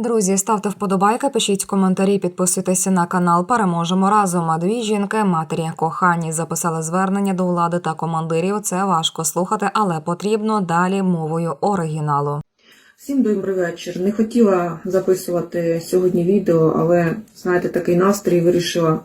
Друзі, ставте вподобайки, пишіть коментарі, підписуйтеся на канал. Переможемо разом. А дві жінки, матері, кохані, записали звернення до влади та командирів. Це важко слухати, але потрібно далі мовою оригіналу. Всім добрий вечір. Не хотіла записувати сьогодні відео, але знаєте, такий настрій вирішила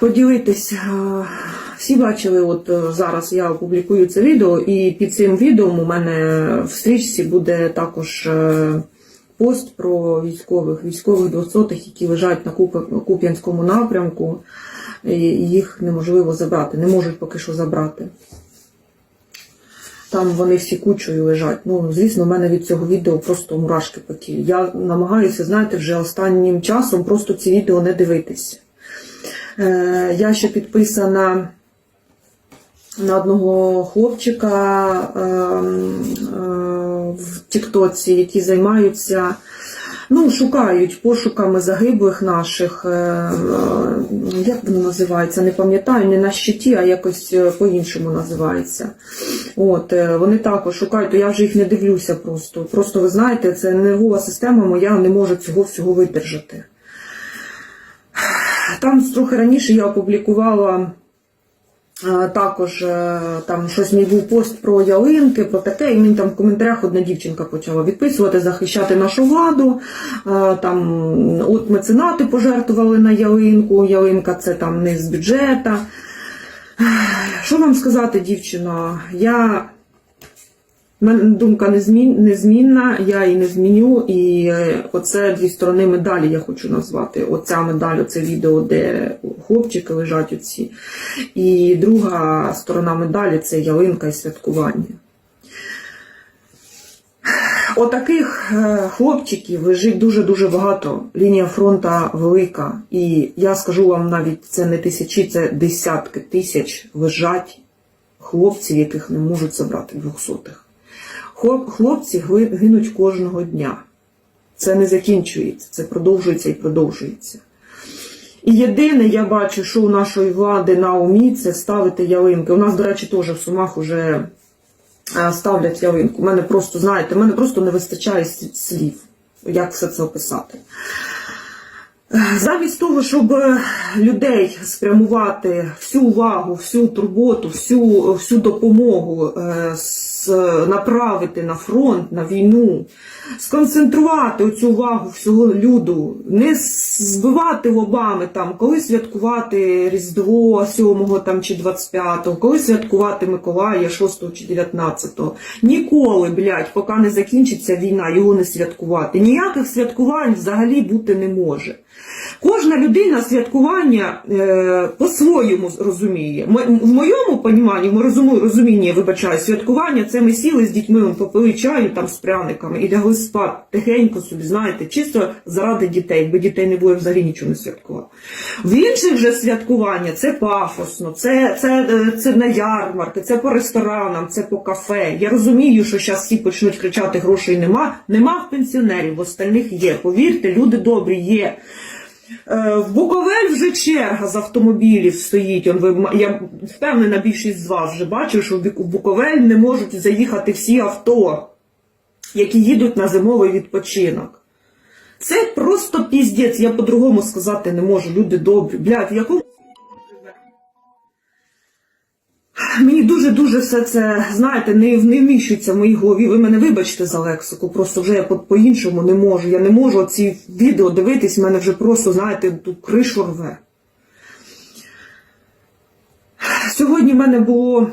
поділитись. Всі бачили, от е, зараз я опублікую це відео, і під цим відео у мене в стрічці буде також е, пост про військових, військових двохсотих, які лежать на Куп'янському напрямку, і їх неможливо забрати, не можуть поки що забрати. Там вони всі кучою лежать. Ну, звісно, в мене від цього відео просто мурашки по тілі. Я намагаюся, знаєте, вже останнім часом просто ці відео не дивитись. Е, я ще підписана на одного хлопчика е, е, в Тіктоці, які займаються, ну, шукають пошуками загиблих наших. е, е, як воно називається? Не пам'ятаю, не на щиті, а якось е, по-іншому називається. От, е, вони також шукають, то я вже їх не дивлюся просто. Просто ви знаєте, це нервова система моя не може цього всього видержати. Там трохи раніше я опублікувала також е, там щось мій був пост про ялинки, про таке, і мені там в коментарях одна дівчинка почала відписувати, захищати нашу владу. Е, Там от меценати пожертвували на ялинку. Ялинка це там не з бюджета. Що вам сказати, дівчина? Я думка незмінна, я її не зміню. І е, оце дві сторони медалі я хочу назвати. Оця медаль, оце відео, де хлопчики лежать оці. І друга сторона медалі це ялинка і святкування. Отаких е, хлопчиків лежить дуже-дуже багато. Лінія фронта велика. І я скажу вам навіть, це не тисячі, це десятки тисяч лежать хлопців, яких не можуть забрати двохсотих. Хлоп- Хлопці гинуть кожного дня. Це не закінчується, це продовжується і продовжується. І єдине, я бачу, що у нашої влади на умі, це ставити ялинки. У нас, до речі, теж в Сумах вже е, ставлять ялинку. У мене просто, знаєте, в мене просто не вистачає слів, як все це описати. Е, Замість того, щоб е, людей спрямувати всю увагу, всю турботу, всю, всю допомогу е, направити на фронт, на війну, сконцентрувати оцю увагу всього люду, не збивати лобами там, коли святкувати Різдво 7 там, чи 25-го, коли святкувати Миколая 6 чи 19-го. Ніколи, блядь, поки не закінчиться війна, його не святкувати. Ніяких святкувань взагалі бути не може. Кожна людина святкування е, по-своєму розуміє. В моєму поніманні, в моєму розумінні, вибачаю, святкування це ми сіли з дітьми, он попили чаю там з пряниками і лягли спати тихенько собі, знаєте, чисто заради дітей, якби дітей не було взагалі нічого не святкував. В інших же святкування це пафосно, це, це, е, це на ярмарки, це по ресторанам, це по кафе. Я розумію, що зараз всі почнуть кричати, грошей нема. Нема в пенсіонерів, в остальних є. Повірте, люди добрі є. Е, В Буковель вже черга з автомобілів стоїть. Он, я впевнена, більшість з вас вже бачив, що в Буковель не можуть заїхати всі авто, які їдуть на зимовий відпочинок. Це просто піздець, я по-другому сказати не можу. Люди добрі. Блядь, в якому Мені дуже-дуже все це, знаєте, не, не вміщується в моїй голові. Ви мене вибачте за лексику, просто вже я по- по-іншому не можу. Я не можу ці відео дивитись, в мене вже просто, знаєте, тут кришу рве. Сьогодні в мене було,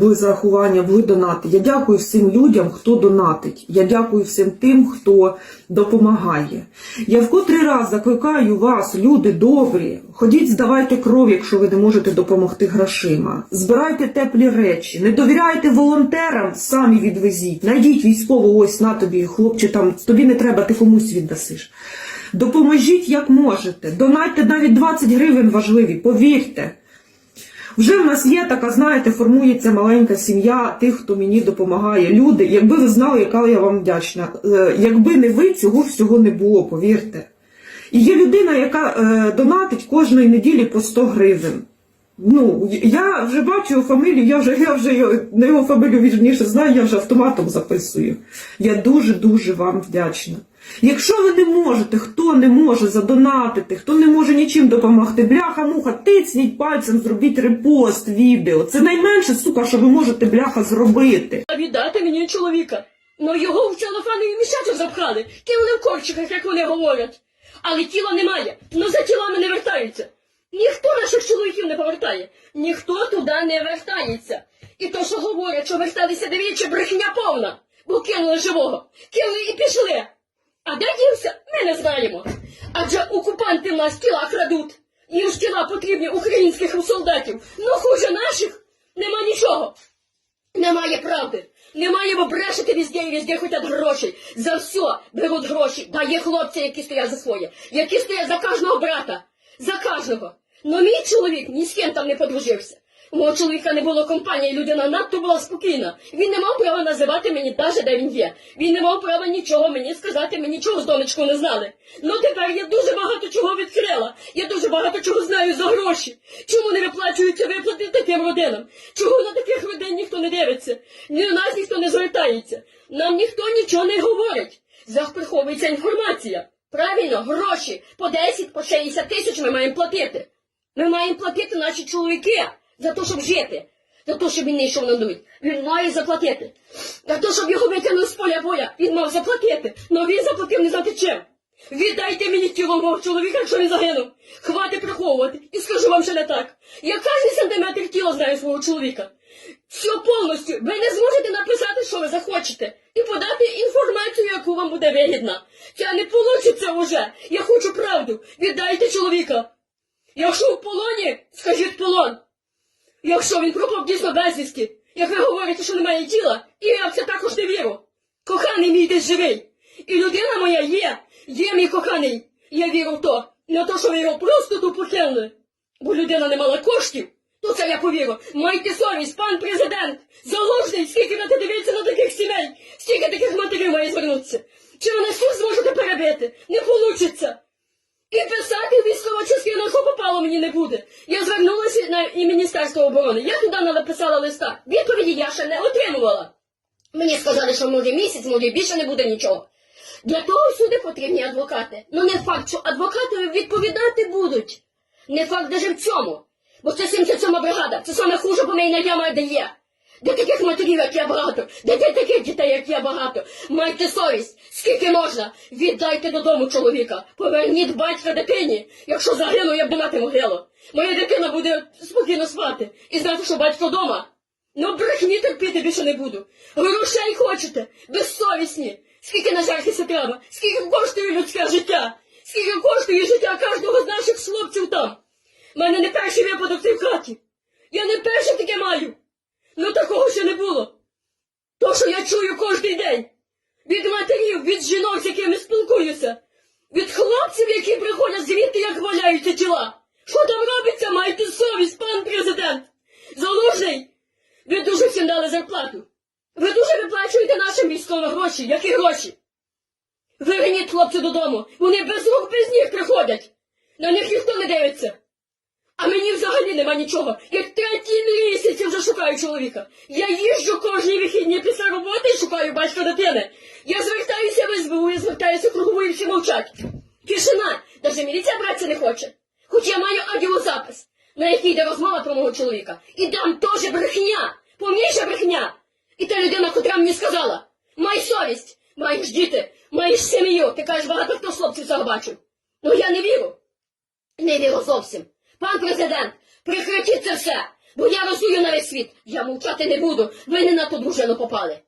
були зарахування, були донати. Я дякую всім людям, хто донатить. Я дякую всім тим, хто допомагає. Я в котрий раз закликаю вас, люди добрі, ходіть, здавайте кров, якщо ви не можете допомогти грошима. Збирайте теплі речі, не довіряйте волонтерам, самі відвезіть. Найдіть військову, ось на тобі, хлопче, там тобі не треба, ти комусь віддасиш. Допоможіть як можете. Донайте навіть 20 гривень важливі, повірте. Вже в нас є така, знаєте, формується маленька сім'я тих, хто мені допомагає. Люди, якби ви знали, яка я вам вдячна. Е, Якби не ви, цього всього не було, повірте. І є людина, яка е, донатить кожної неділі по 100 гривень. Ну, я вже бачу його фамілію, я вже, я вже на його фамілію вірніше знаю, я вже автоматом записую. Я дуже-дуже вам вдячна. Якщо ви не можете, хто не може задонатити, хто не може нічим допомогти, бляха-муха, тицніть пальцем, зробіть репост відео. Це найменше, сука, що ви можете бляха зробити. А віддати мені чоловіка. Ну його в целофановий мішечок запхали, кинули в корчиках, як вони говорять. Але тіла немає, ну за тілами не вертаються. Ніхто наших чоловіків не повертає, ніхто туди не вертається. І то, що говорять, що верталися дев'ячі, брехня повна, бо кинули живого, кинули і пішли. А де дівся, ми не знаємо. Адже окупанти в нас тіла крадуть. Їм ж тіла потрібні українських солдатів. Ну хуже наших нема нічого. Немає правди. Немає, бо брешете везде і везде хотять грошей. За все беруть гроші. Да є хлопці, які стоять за своє, які стоять за кожного брата. За кожного. Но мій чоловік ні з ким там не подружився. У мого чоловіка не було компанії, людина надто була спокійна. Він не мав права називати мені навіть де він є. Він не мав права нічого мені сказати, ми нічого з донечкою не знали. Ну тепер я дуже багато чого відкрила. Я дуже багато чого знаю за гроші. Чому не виплачуються виплати таким родинам? Чого на таких родин ніхто не дивиться? Ні на нас ніхто не звертається. Нам ніхто нічого не говорить. Захприховується інформація. Правильно, гроші по 10, по 60 тисяч ми маємо платити. Ми маємо платити наші чоловіки за те, щоб жити. За те, щоб він не йшов на дуй. Він має заплатити. За те, щоб його витягнули з поля боя, він мав заплатити. Но він заплатив не знати чим. Віддайте мені тіло мого чоловіка, якщо він загинув. Хватить приховувати. І скажу вам ще не так. Я кожен сантиметр тіла знаю свого чоловіка. Все повністю. Ви не зможете написати, що ви захочете, і подати інформацію, яку вам буде вигідна. Це не вийде уже. Я хочу правду. Віддайте чоловіка. Якщо в полоні, скажіть полон. Якщо він пропав дійсно безвісті, як ви говорите, що немає тіла, і я в це також не вірю. Коханий мій десь живий. І людина моя є, є мій коханий. Я вірю в то. Не то, що його просто покинули. Бо людина не мала коштів. То це я повірю. Майте совість, пан президент. Заложний, скільки ви дивіться на таких сімей, скільки таких матерів має звернутися. Чи ви на всіх зможете перебити? Не получиться. І писати військова частина, попало мені не буде. Я звернулася на і Міністерство оборони. Я туди написала листа. Відповіді я ще не отримувала. Мені сказали, що може місяць, може більше не буде нічого. Для того всюди потрібні адвокати. Ну не факт, що адвокати відповідати будуть. Не факт даже в цьому. Бо це 77 бригада. Це саме хуже помийна яма, де є. Де таких матерів, як я багато, де, таких дітей, як я багато. Майте совість, скільки можна. Віддайте додому чоловіка. Поверніть батька дитині. Якщо загину, я б мати могилу. Моя дитина буде спокійно спати і знати, що батько вдома. Ну, брехні терпіти більше не буду. Грошей хочете, безсовісні. Скільки нажертися треба, скільки коштує людське життя, скільки коштує життя кожного з наших хлопців там. У мене не перший випадок в хаті. Я не перше таке маю. Ну такого ще не було. То, що я чую кожен день. Від матерів, від жінок, з якими спілкуюся. Від хлопців, які приходять звідти, як валяються тіла. Що там робиться, майте совість, пан президент. Залужний, ви дуже всім дали зарплату. Ви дуже виплачуєте нашим військовим гроші. Які гроші? Вигніть хлопців додому. Вони без рук, без ніг приходять. На них ніхто не дивиться. А мені взагалі нема нічого. Я третій місяць вже шукаю чоловіка. Я їжджу кожні вихідні після роботи і шукаю батька дитини. Я звертаюся в СБУ, я звертаюся в кругову всі мовчать. Тишина, навіть міліція братися не хоче. Хоч я маю аудіозапис, на який йде розмова про мого чоловіка. І там теж брехня, повніша брехня. І та людина, котра мені сказала, май совість, маєш діти, маєш сім'ю. Ти кажеш, багато хто хлопців цього бачив. Ну я не вірю. Не вірю зовсім. Пан президент, прекратіть це все, бо я розую на весь світ. Я мовчати не буду. Ви не на ту дружину попали.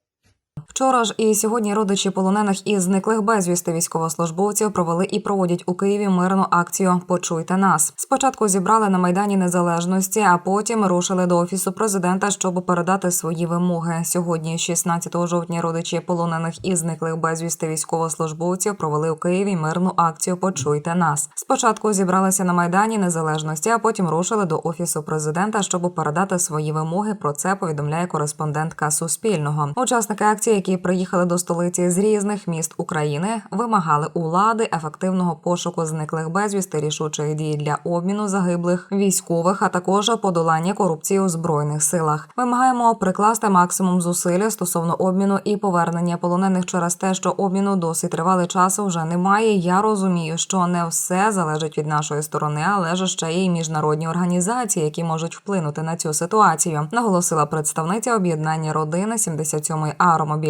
Вчора ж і сьогодні родичі полонених і зниклих безвісти військовослужбовців провели і проводять у Києві мирну акцію Почуйте нас. Спочатку зібрали на майдані незалежності, а потім рушили до офісу президента, щоб передати свої вимоги. Сьогодні, 16 жовтня, родичі полонених і зниклих безвісти військовослужбовців провели у Києві мирну акцію Почуйте нас. Спочатку зібралися на майдані незалежності, а потім рушили до офісу президента, щоб передати свої вимоги. Про це повідомляє кореспондентка Суспільного. Учасники акції, які приїхали до столиці з різних міст України, вимагали у влади ефективного пошуку зниклих безвісти, рішучих дій для обміну загиблих військових, а також подолання корупції у збройних силах. Вимагаємо прикласти максимум зусиль стосовно обміну і повернення полонених через те, що обміну досить тривалий час вже немає. Я розумію, що не все залежить від нашої сторони, але ж ще й міжнародні організації, які можуть вплинути на цю ситуацію. Наголосила представниця об'єднання родини 77-ї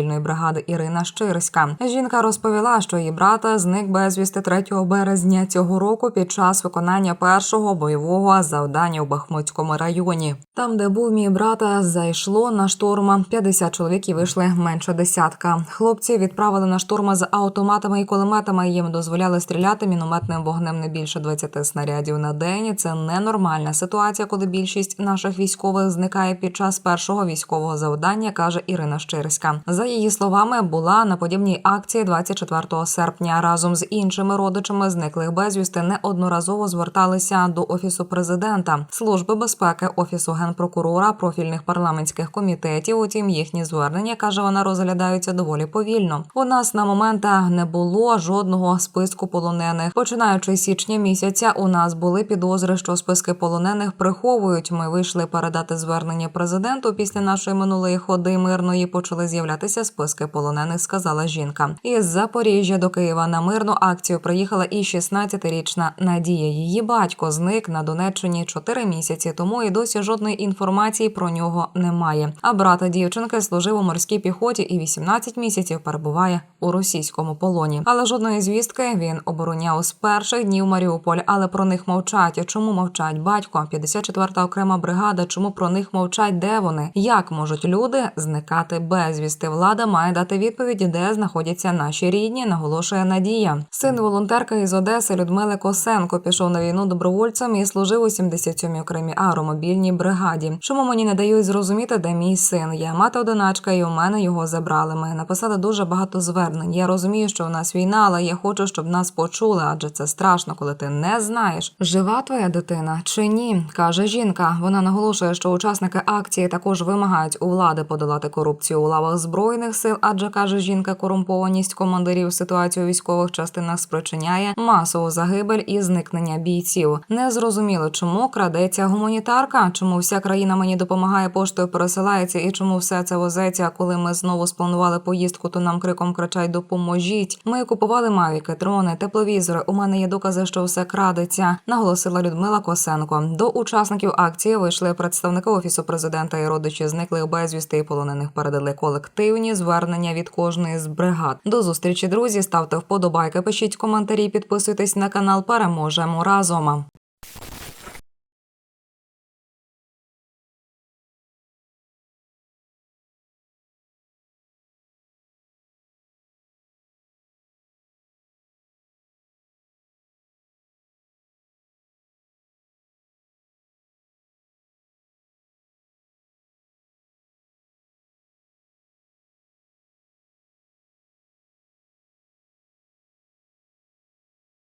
аеромобільної бригади Ірина Щирська. Жінка розповіла, що її брата зник безвісти 3 березня цього року під час виконання першого бойового завдання у Бахмутському районі. Там, де був мій брата, зайшло на штурм 50 чоловік і вийшли менше десятка. Хлопці відправили на штурм з автоматами і кулеметами. Їм дозволяли стріляти мінометним вогнем не більше 20 снарядів на день. Це ненормальна ситуація, коли більшість наших військових зникає під час першого військового завдання, каже Ірина Щирська. За її словами, була на подібній акції 24 серпня. Разом з іншими родичами зниклих безвісти неодноразово зверталися до офісу президента, служби безпеки, офісу генпрокурора, профільних парламентських комітетів. Утім, їхні звернення каже, вона розглядаються доволі повільно. У нас на момент не було жодного списку полонених. Починаючи з січня місяця, у нас були підозри, що списки полонених приховують. Ми вийшли передати звернення президенту. Після нашої минулої ходи мирної почали з'являтися списки полонених. Сказала жінка. Із Запоріжжя до Києва на мирну акцію приїхала і 16-річна Надія. Її батько зник на Донеччині 4 місяці тому і досі жодної інформації про нього немає. А брата дівчинки служив у морській піхоті і 18 місяців перебуває у російському полоні. Але жодної звістки він обороняв з перших днів Маріуполь, але про них мовчать. Чому мовчать батько? 54-та окрема бригада. Чому про них мовчать? Де вони? Як можуть люди зникати безвісти? Влада має дати відповіді, де знаходяться наші рідні. Наголошує Надія. Син волонтерки із Одеси Людмили Косенко пішов на війну добровольцем і служив у 77-й окремій аеромобільній бригаді. Чому мені не дають зрозуміти, де мій син? Я мати одиначка, і у мене його забрали. Ми написали дуже багато звернень. Я розумію, що у нас війна, але я хочу, щоб нас почули, адже це страшно, коли ти не знаєш, жива твоя дитина чи ні, каже жінка. Вона наголошує, що учасники акції також вимагають у влади подолати корупцію у лавах збройних сил, адже каже жінка, корумпованість командирів ситуацію у військових частинах спричиняє масову загибель і зникнення бійців. Не зрозуміло, чому крадеться гуманітарка, чому вся країна мені допомагає поштою пересилається, і чому все це возеться. Коли ми знову спланували поїздку, то нам криком кричать Допоможіть. Ми купували мавіки, дрони, тепловізори. У мене є докази, що все крадеться. Наголосила Людмила Косенко. До учасників акції вийшли представники офісу президента і родичі зниклих безвісти і полонених передали колективні звернення від кожної з бригад. До зустрічі, друзі. Ставте вподобайки, пишіть коментарі, підписуйтесь на канал. Переможемо разом.